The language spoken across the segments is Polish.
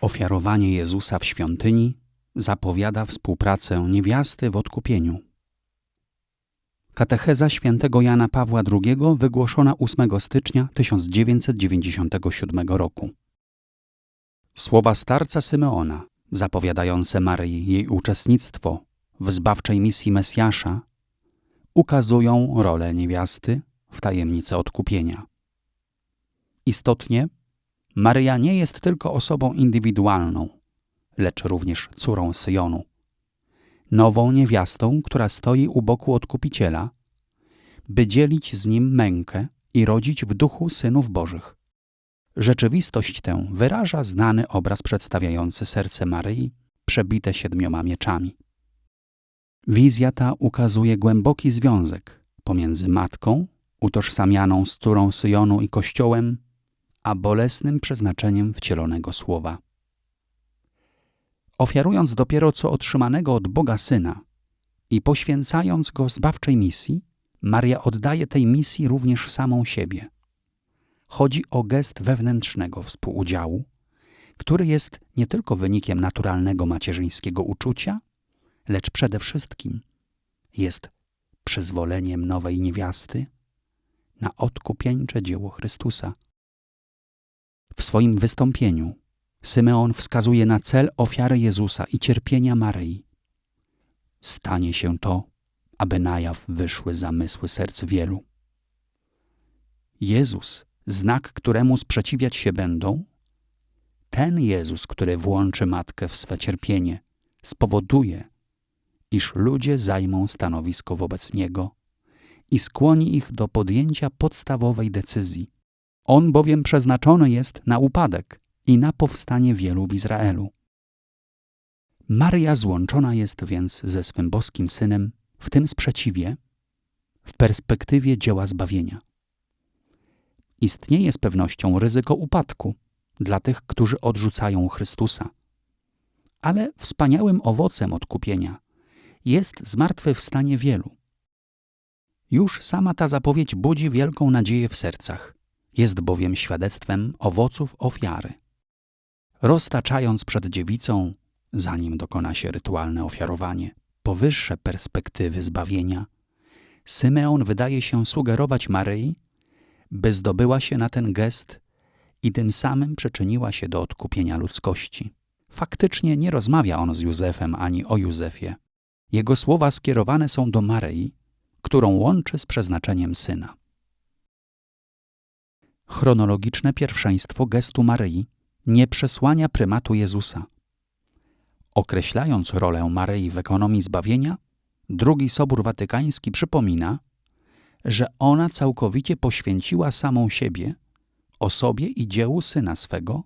Ofiarowanie Jezusa w świątyni zapowiada współpracę niewiasty w odkupieniu. Katecheza świętego Jana Pawła II wygłoszona 8 stycznia 1997 roku. Słowa starca Symeona, zapowiadające Maryi jej uczestnictwo w zbawczej misji Mesjasza, ukazują rolę niewiasty w tajemnicy odkupienia. Istotnie, Maryja nie jest tylko osobą indywidualną, lecz również córą Syjonu, nową niewiastą, która stoi u boku Odkupiciela, by dzielić z nim mękę i rodzić w duchu synów Bożych. Rzeczywistość tę wyraża znany obraz przedstawiający serce Maryi przebite siedmioma mieczami. Wizja ta ukazuje głęboki związek pomiędzy matką, utożsamianą z córą Syjonu i Kościołem, a bolesnym przeznaczeniem wcielonego słowa. Ofiarując dopiero co otrzymanego od Boga Syna i poświęcając go zbawczej misji, Maria oddaje tej misji również samą siebie. Chodzi o gest wewnętrznego współudziału, który jest nie tylko wynikiem naturalnego macierzyńskiego uczucia, lecz przede wszystkim jest przyzwoleniem nowej niewiasty na odkupieńcze dzieło Chrystusa. W swoim wystąpieniu Symeon wskazuje na cel ofiary Jezusa i cierpienia Maryi. Stanie się to, aby na jaw wyszły zamysły serc wielu. Jezus, znak któremu sprzeciwiać się będą, ten Jezus, który włączy matkę w swe cierpienie, spowoduje, iż ludzie zajmą stanowisko wobec Niego i skłoni ich do podjęcia podstawowej decyzji – on bowiem przeznaczony jest na upadek i na powstanie wielu w Izraelu. Maria złączona jest więc ze swym boskim synem w tym sprzeciwie, w perspektywie dzieła zbawienia. Istnieje z pewnością ryzyko upadku dla tych, którzy odrzucają Chrystusa. Ale wspaniałym owocem odkupienia jest zmartwychwstanie wielu. Już sama ta zapowiedź budzi wielką nadzieję w sercach. Jest bowiem świadectwem owoców ofiary. Roztaczając przed dziewicą, zanim dokona się rytualne ofiarowanie, powyższe perspektywy zbawienia, Symeon wydaje się sugerować Maryi, by zdobyła się na ten gest i tym samym przyczyniła się do odkupienia ludzkości. Faktycznie nie rozmawia on z Józefem ani o Józefie. Jego słowa skierowane są do Maryi, którą łączy z przeznaczeniem syna chronologiczne pierwszeństwo gestu Maryi nie przesłania prymatu Jezusa. Określając rolę Maryi w ekonomii zbawienia, drugi Sobór Watykański przypomina, że ona całkowicie poświęciła samą siebie, osobie i dziełu Syna swego,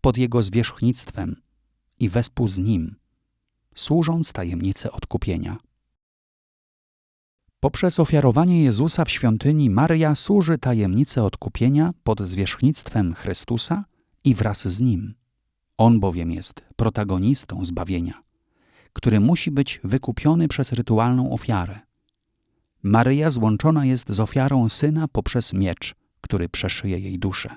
pod Jego zwierzchnictwem i wespół z Nim, służąc tajemnicę odkupienia. Poprzez ofiarowanie Jezusa w świątyni Maria służy tajemnicę odkupienia pod zwierzchnictwem Chrystusa i wraz z Nim. On bowiem jest protagonistą zbawienia, który musi być wykupiony przez rytualną ofiarę. Maryja złączona jest z ofiarą Syna poprzez miecz, który przeszyje jej duszę.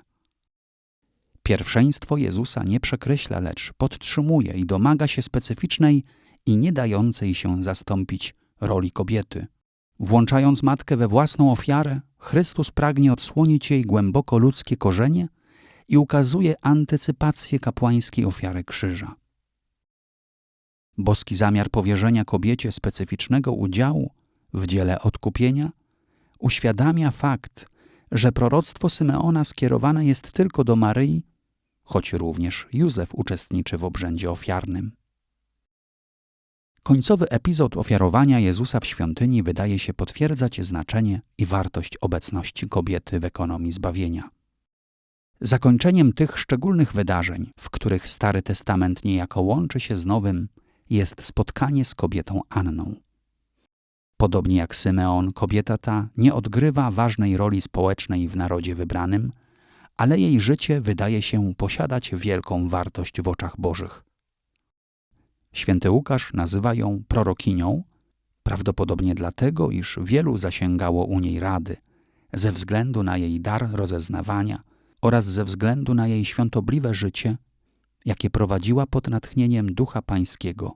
Pierwszeństwo Jezusa nie przekreśla, lecz podtrzymuje i domaga się specyficznej i nie dającej się zastąpić roli kobiety – Włączając matkę we własną ofiarę, Chrystus pragnie odsłonić jej głęboko ludzkie korzenie i ukazuje antycypację kapłańskiej ofiary krzyża. Boski zamiar powierzenia kobiecie specyficznego udziału w dziele odkupienia uświadamia fakt, że proroctwo Symeona skierowane jest tylko do Maryi, choć również Józef uczestniczy w obrzędzie ofiarnym. Końcowy epizod ofiarowania Jezusa w świątyni wydaje się potwierdzać znaczenie i wartość obecności kobiety w ekonomii zbawienia. Zakończeniem tych szczególnych wydarzeń, w których Stary Testament niejako łączy się z Nowym, jest spotkanie z kobietą Anną. Podobnie jak Symeon, kobieta ta nie odgrywa ważnej roli społecznej w narodzie wybranym, ale jej życie wydaje się posiadać wielką wartość w oczach Bożych. Święty Łukasz nazywa ją prorokinią, prawdopodobnie dlatego, iż wielu zasięgało u niej rady, ze względu na jej dar rozeznawania oraz ze względu na jej świątobliwe życie, jakie prowadziła pod natchnieniem Ducha Pańskiego.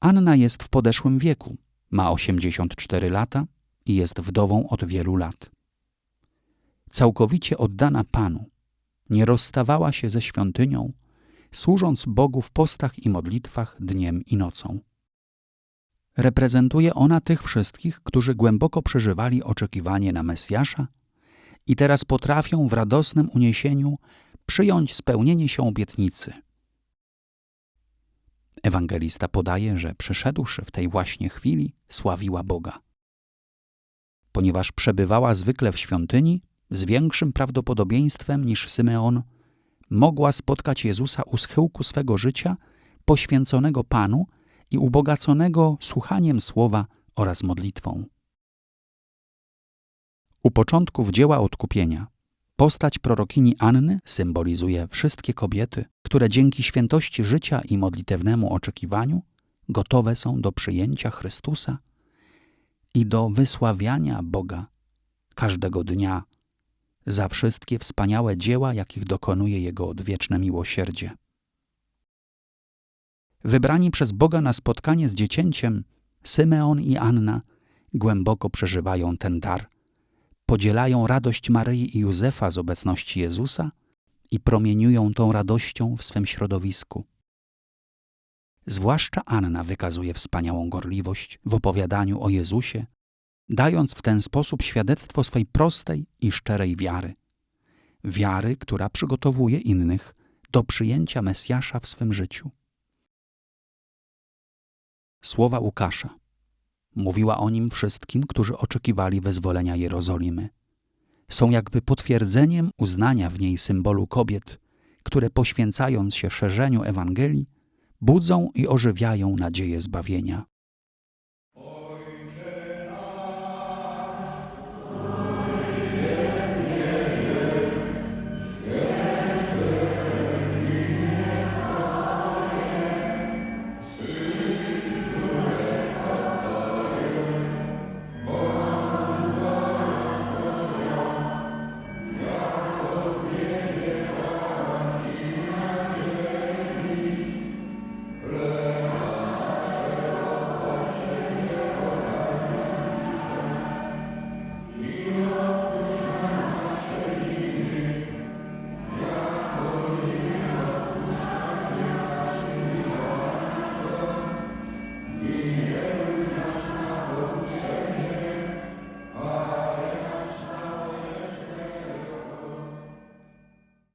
Anna jest w podeszłym wieku, ma 84 lata i jest wdową od wielu lat. Całkowicie oddana Panu, nie rozstawała się ze świątynią, służąc Bogu w postach i modlitwach dniem i nocą. Reprezentuje ona tych wszystkich, którzy głęboko przeżywali oczekiwanie na Mesjasza i teraz potrafią w radosnym uniesieniu przyjąć spełnienie się obietnicy. Ewangelista podaje, że przyszedłszy w tej właśnie chwili, sławiła Boga. Ponieważ przebywała zwykle w świątyni, z większym prawdopodobieństwem niż Symeon, mogła spotkać Jezusa u schyłku swego życia, poświęconego Panu i ubogaconego słuchaniem słowa oraz modlitwą. U początków dzieła odkupienia postać prorokini Anny symbolizuje wszystkie kobiety, które dzięki świętości życia i modlitewnemu oczekiwaniu gotowe są do przyjęcia Chrystusa i do wysławiania Boga każdego dnia za wszystkie wspaniałe dzieła, jakich dokonuje Jego odwieczne miłosierdzie. Wybrani przez Boga na spotkanie z dziecięciem, Symeon i Anna głęboko przeżywają ten dar. Podzielają radość Maryi i Józefa z obecności Jezusa i promieniują tą radością w swym środowisku. Zwłaszcza Anna wykazuje wspaniałą gorliwość w opowiadaniu o Jezusie, dając w ten sposób świadectwo swej prostej i szczerej wiary. Wiary, która przygotowuje innych do przyjęcia Mesjasza w swym życiu. Słowa Łukasza. Mówiła o nim wszystkim, którzy oczekiwali wyzwolenia Jerozolimy. Są jakby potwierdzeniem uznania w niej symbolu kobiet, które poświęcając się szerzeniu Ewangelii, budzą i ożywiają nadzieję zbawienia.